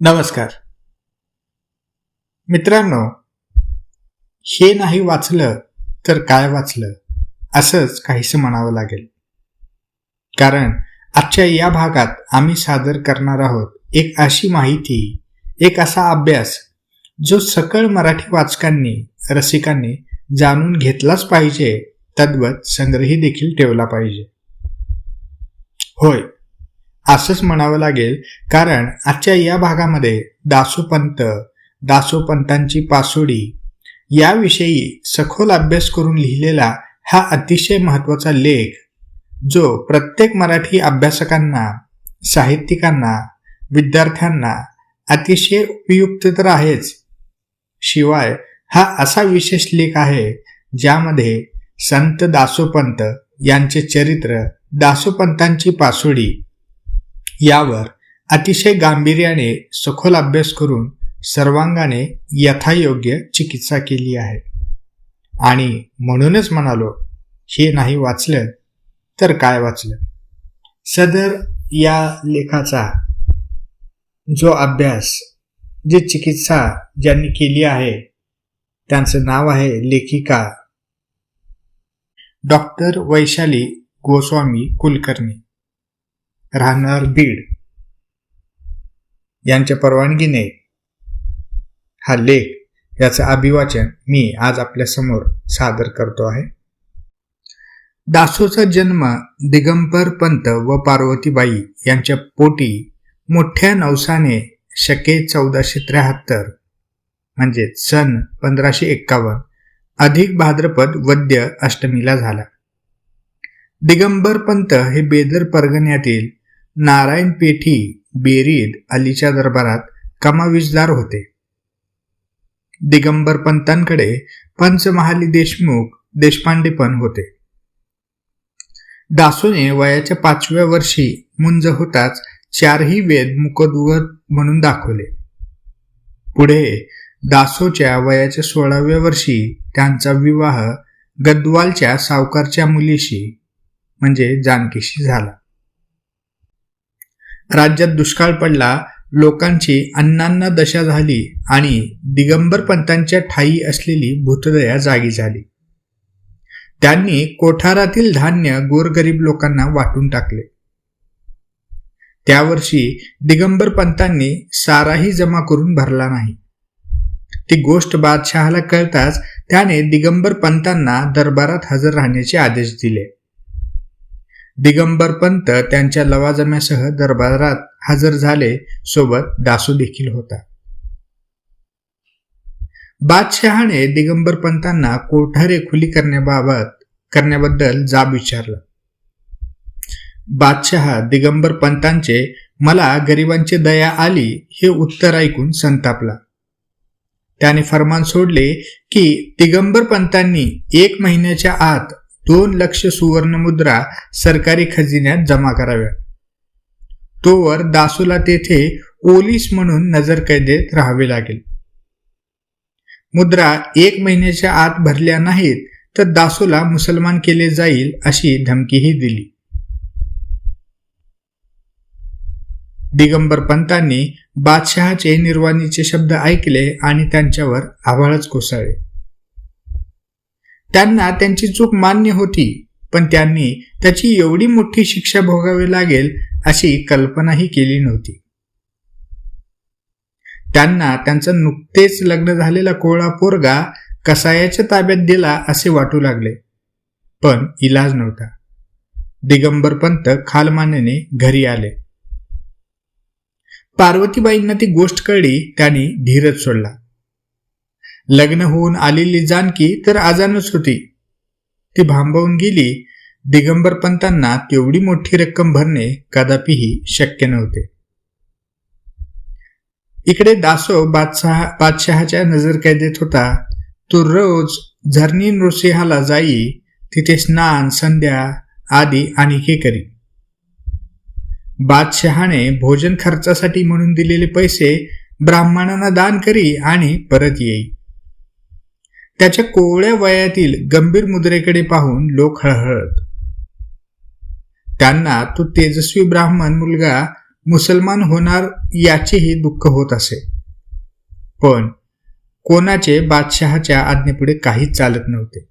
नमस्कार. मित्रांनो हे नाही वाचलं तर काय वाचलं? असंच काहीसं म्हणावं लागेल. कारण आजच्या या भागात आम्ही सादर करणार आहोत एक अशी माहिती एक असा अभ्यास जो सकळ मराठी वाचकांनी रसिकांनी जाणून घेतलाच पाहिजे तद्वत संग्रही देखील ठेवला पाहिजे. होय असंच म्हणावं लागेल कारण आजच्या या भागामध्ये दासोपंत दासोपंतांची पासोडी याविषयी सखोल अभ्यास करून लिहिलेला हा अतिशय महत्त्वाचा लेख जो प्रत्येक मराठी अभ्यासकांना साहित्यिकांना विद्यार्थ्यांना अतिशय उपयुक्त तर आहेच. शिवाय हा असा विशेष लेख आहे ज्यामध्ये संत दासोपंत यांचे चरित्र दासोपंतांची पासोडी यावर अतिशय गांभीर्याने सखोल अभ्यास करून सर्वांगाने यथायोग्य चिकित्सा केली आहे. आणि म्हणूनच म्हणालो हे नाही वाचलं तर काय वाचलं? सदर या लेखाचा जो अभ्यास जी चिकित्सा ज्यांनी केली आहे त्यांचं नाव आहे लेखिका डॉक्टर वैशाली गोस्वामी कुलकर्णी. राहणार बीड यांच्या परवानगीने हा लेख याचं अभिवाचन मी आज आपल्यासमोर सादर करतो आहे. दासोचा जन्म दिगंबर पंत व पार्वतीबाई यांच्या पोटी मोठ्या नवसाने शके चौदाशे त्र्याहत्तर म्हणजे सन पंधराशे एक्कावन्न अधिक भाद्रपद वद्य अष्टमीला झाला. दिगंबर पंत हे बेदर परगण्यातील नारायण पेठी बेरीद अलीच्या दरबारात कमाविजदार होते. दिगंबर पंतांकडे पंचमहाली देशमुख देशपांडे पण होते. दासूने वयाच्या पाचव्या वर्षी मुंज होताच चारही वेद मुकदवर म्हणून दाखवले. पुढे दासोच्या वयाच्या सोळाव्या वर्षी त्यांचा विवाह गद्वालच्या सावकारच्या मुलीशी म्हणजे जानकीशी झाला. राज्यात दुष्काळ पडला लोकांची अन्नांना दशा झाली आणि दिगंबर पंतांच्या ठाई असलेली भूतदया जागी झाली. त्यांनी कोठारातील धान्य गोरगरीब लोकांना वाटून टाकले. त्यावर्षी दिगंबर पंतांनी साराही जमा करून भरला नाही. ती गोष्ट बादशहाला कळताच त्याने दिगंबर पंतांना दरबारात हजर राहण्याचे आदेश दिले. दिगंबर पंत त्यांच्या लवाजम्यासह दरबारात हजर झाले सोबत दासू देखील होता. बादशहाने दिगंबर पंतांना कोठारे खुली करण्याबाबत करण्याबद्दल जाब विचारला. बादशहा दिगंबर पंतांचे मला गरिबांची दया आली हे उत्तर ऐकून संतापला. त्याने फरमान सोडले की दिगंबर पंतांनी एक महिन्याच्या आत दोन लक्ष सुवर्ण मुद्रा सरकारी खजिन्यात जमा कराव्या. तोवर दासूला तेथे ओलीस म्हणून नजर कैदेत राहावे लागेल. मुद्रा एक महिन्याच्या आत भरल्या नाहीत तर दासूला मुसलमान केले जाईल अशी धमकीही दिली. दिगंबर पंतांनी बादशहाचे निर्वाणीचे शब्द ऐकले आणि त्यांच्यावर आभाळच कोसळले. त्यांना त्यांची चूक मान्य होती पण त्यांनी त्याची एवढी मोठी शिक्षा भोगावी लागेल अशी कल्पनाही केली नव्हती. त्यांना त्यांचं नुकतेच लग्न झालेला कोळा पोरगा कसायाच्या ताब्यात दिला असे वाटू लागले पण इलाज नव्हता. दिगंबर पंत खालमानेने घरी आले. पार्वतीबाईंना ती गोष्ट कळली त्यांनी धीरज सोडला. लग्न होऊन आलेली जानकी तर आजानच होती ती भांबवून गेली. दिगंबर पंतांना तेवढी मोठी रक्कम भरणे कदापिही शक्य नव्हते. इकडे दासो बादशाह बादशहाच्या नजर कैदेत होता. तो रोज झरणी नृसिंहाला जाई तिथे स्नान संध्या आदी आणि हे करी. बादशहाने भोजन खर्चासाठी म्हणून दिलेले पैसे ब्राह्मणांना दान करी आणि परत येई. त्याच्या कोवळ्या वयातील गंभीर मुद्रेकडे पाहून लोक हळहळत. त्यांना तो तेजस्वी ब्राह्मण मुलगा मुसलमान होणार याचेही दुःख होत असे. पण कोणाचे बादशहाच्या आज्ञेपुढे काहीच चालत नव्हते.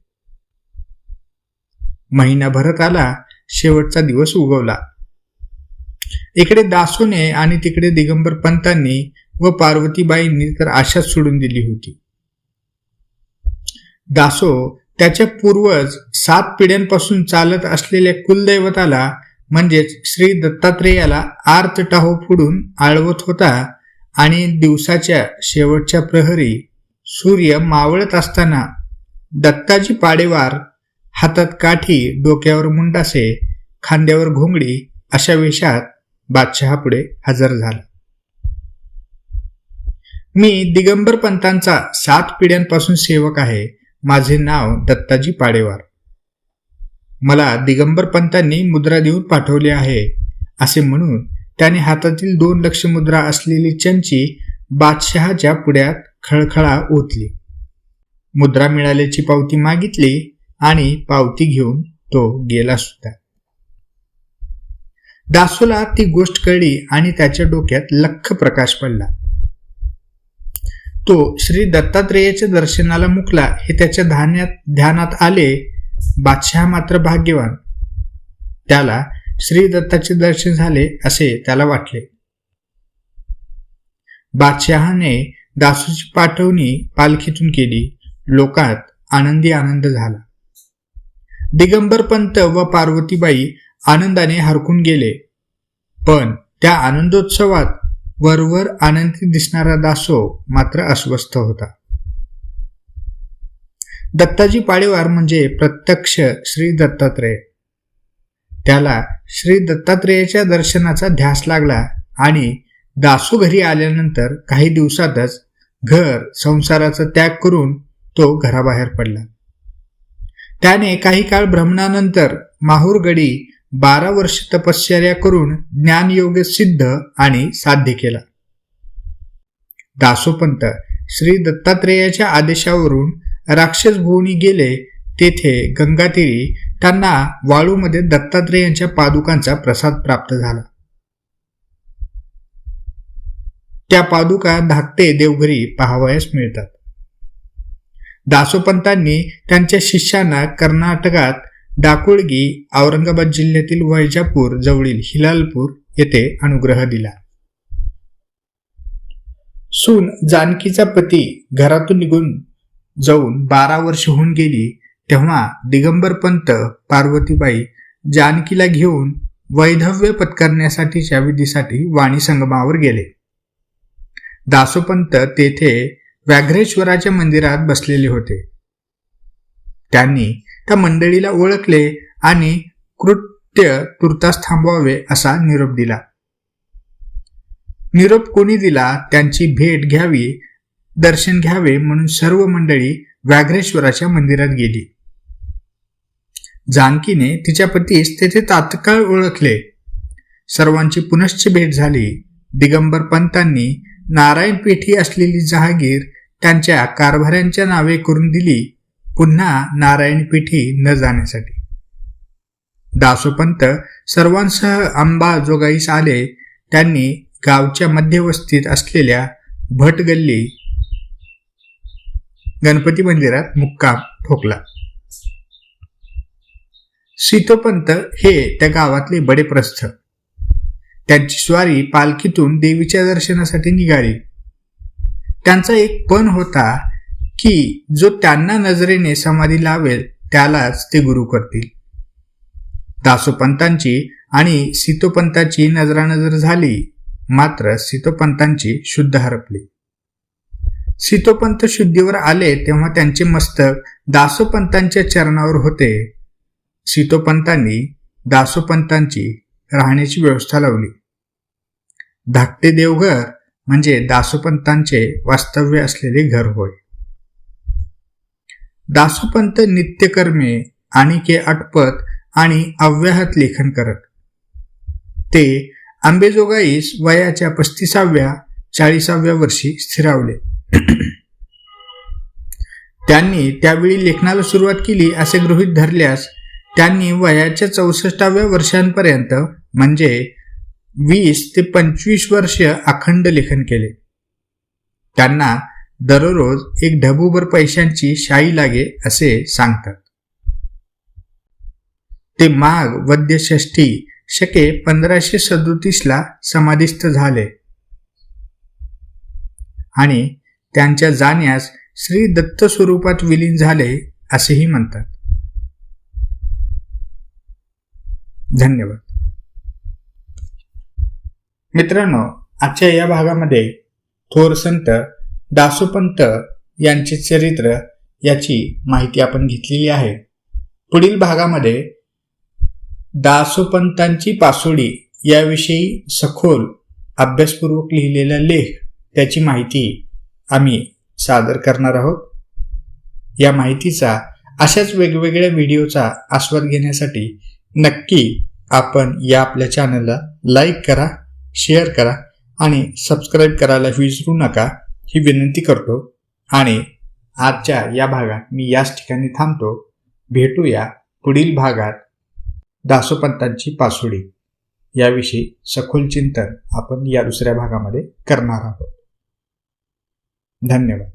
महिनाभरत आला शेवटचा दिवस उगवला. इकडे दासूने आणि तिकडे दिगंबर पंतांनी व पार्वतीबाईंनी तर आशाच सोडून दिली होती. दासो त्याच्या पूर्वज सात पिढ्यांपासून चालत असलेल्या कुलदैवताला म्हणजेच श्री दत्तात्रेयाला आर्त टाहो फुडून आळवत होता आणि दिवसाच्या शेवटच्या प्रहरी सूर्य मावळत असताना दत्ताजी पाडेवार हातात काठी डोक्यावर मुंडासे खांद्यावर घोंगडी अशा वेशात बादशहापुढे हजर झाला. मी दिगंबर पंतांचा सात पिढ्यांपासून सेवक आहे. माझे नाव दत्ताजी पाडेवार. मला दिगंबर पंतांनी मुद्रा देऊन पाठवले आहे असे म्हणून त्याने हातातील दोन लक्ष मुद्रा असलेली चंची बादशहाच्या पुढ्यात खळखळा ओतली. मुद्रा मिळाल्याची पावती मागितली आणि पावती घेऊन तो गेला सुद्धा. दासोला ती गोष्ट कळली आणि त्याच्या डोक्यात लख प्रकाश पडला. तो श्री दत्तात्रेयाच्या दर्शनाला मुकला हे त्याच्या धान्यात ध्यानात आले. बादशहा मात्र भाग्यवान. त्याला श्री दत्ताचे दर्शन झाले असे त्याला वाटले. बादशहाने दासूची पाठवणी पालखीतून केली. लोकात आनंदी आनंद झाला. दिगंबर पंत व पार्वतीबाई आनंदाने हरकून गेले. पण त्या आनंदोत्सवात वरवर आनंदी दिसणारा दासो मात्र अस्वस्थ होता. दत्ताजी पाळीवार म्हणजे प्रत्यक्ष श्री दत्तात्रेय. त्याला श्री दत्तात्रेयाच्या दर्शनाचा ध्यास लागला आणि दासू घरी आल्यानंतर काही दिवसातच घर संसाराचा त्याग करून तो घराबाहेर पडला. त्याने काही काळ भ्रमणानंतर माहूरगडी बारा वर्ष तपश्चर्या करून ज्ञानयोग सिद्ध आणि साध्य केला. दासोपंत श्री दत्तात्रेयाच्या आदेशावरून राक्षस भुवनी गेले तेथे गंगातीरी त्यांना वाळूमध्ये दत्तात्रेयांच्या पादुकांचा प्रसाद प्राप्त झाला. त्या पादुका धाकटे देवघरी पाहावयास मिळतात. दासोपंतांनी त्यांच्या शिष्यांना कर्नाटकात डाकुळगी औरंगाबाद जिल्ह्यातील वैजापूर जवळील हिलालपूर येथे अनुग्रह दिला. सून जानकीचा पती घरातून निघून जाऊन बारा वर्ष होऊन गेली तेव्हा दिगंबर पंत पार्वतीबाई जानकीला घेऊन वैधव्य पत्करण्यासाठीच्या विधीसाठी वाणी संगमावर गेले. दासोपंत तेथे व्याघ्रेश्वराच्या मंदिरात बसलेले होते. त्यांनी त्या मंडळीला ओळखले आणि कृत्य तुर्तास थांबवावे असा निरोप दिला. निरोप कोणी दिला? त्यांची भेट घ्यावी दर्शन घ्यावे म्हणून सर्व मंडळी व्याघ्रेश्वराच्या मंदिरात गेली. जानकीने तिच्या पतीस तेथे तात्काळ ओळखले. सर्वांची पुनश्च भेट झाली. दिगंबर पंतांनी नारायण पेठी असलेली जहागीर त्यांच्या कारभाऱ्यांच्या नावे करून दिली. पुन्हा नारायणपीठी न जाण्यासाठी. दासोपंत सर्वांसह अंबाजोगाईस आले त्यांनी गावच्या मध्यवस्तीत असलेल्या भटगल्ली गणपती मंदिरात मुक्काम ठोकला. सीतोपंत हे त्या गावातले बडे प्रस्थ त्यांची स्वारी पालखीतून देवीच्या दर्शनासाठी निघाली. त्यांचा एक पण होता की जो त्यांना नजरेने समाधी लावेल त्यालाच ते गुरु करतील. दासोपंतांची आणि सीतोपंताची नजरानजर झाली मात्र सीतोपंतांची शुद्ध हरपली. सीतोपंत शुद्धीवर आले तेव्हा त्यांचे मस्तक दासोपंतांच्या चरणावर होते. सीतोपंतांनी दासोपंतांची राहण्याची व्यवस्था लावली. धाकटे देवघर म्हणजे दासोपंतांचे वास्तव्य असलेले घर होय. दासोपंत नित्यकर्मे आणि के अटपत आणि अव्याहत लेखन करत. ते आंबेजोगाईस वयाच्या पस्तीसाव्या चाळीसाव्या वर्षी स्थिरावले. त्यांनी त्यावेळी लेखनाला सुरुवात केली असे गृहीत धरल्यास त्यांनी वयाच्या चौसष्टाव्या वर्षांपर्यंत म्हणजे वीस ते पंचवीस वर्ष अखंड लेखन केले. त्यांना दररोज एक ढबूभर पैशांची शाई लागे असे सांगतात. ते माघ वद्यषष्ठी शके पंधराशे सदोतीसला समाधिस्थ झाले. आणि त्यांच्या जाण्यास श्री दत्त स्वरूपात विलीन झाले असेही म्हणतात. धन्यवाद. मित्रांनो आजच्या या भागामध्ये थोर संत दासोपंत यांचे चरित्र याची माहिती आपण घेतलेली आहे. पुढील भागामध्ये दासोपंतांची पासोडी याविषयी सखोल अभ्यासपूर्वक लिहिलेला लेख त्याची माहिती आम्ही सादर करणार आहोत. या माहितीचा अशाच वेगवेगळ्या व्हिडिओचा आस्वाद घेण्यासाठी नक्की आपण या आपल्या चॅनलला लाईक करा शेअर करा आणि सबस्क्राईब करायला विसरू नका. ही विनंती करतो आणि आजच्या या भागात मी याच ठिकाणी थांबतो. भेटूया पुढील भागात दासोपंतांची पासुडी. याविषयी सखोल चिंतन आपण या दुसऱ्या भागामध्ये करणार आहोत. धन्यवाद.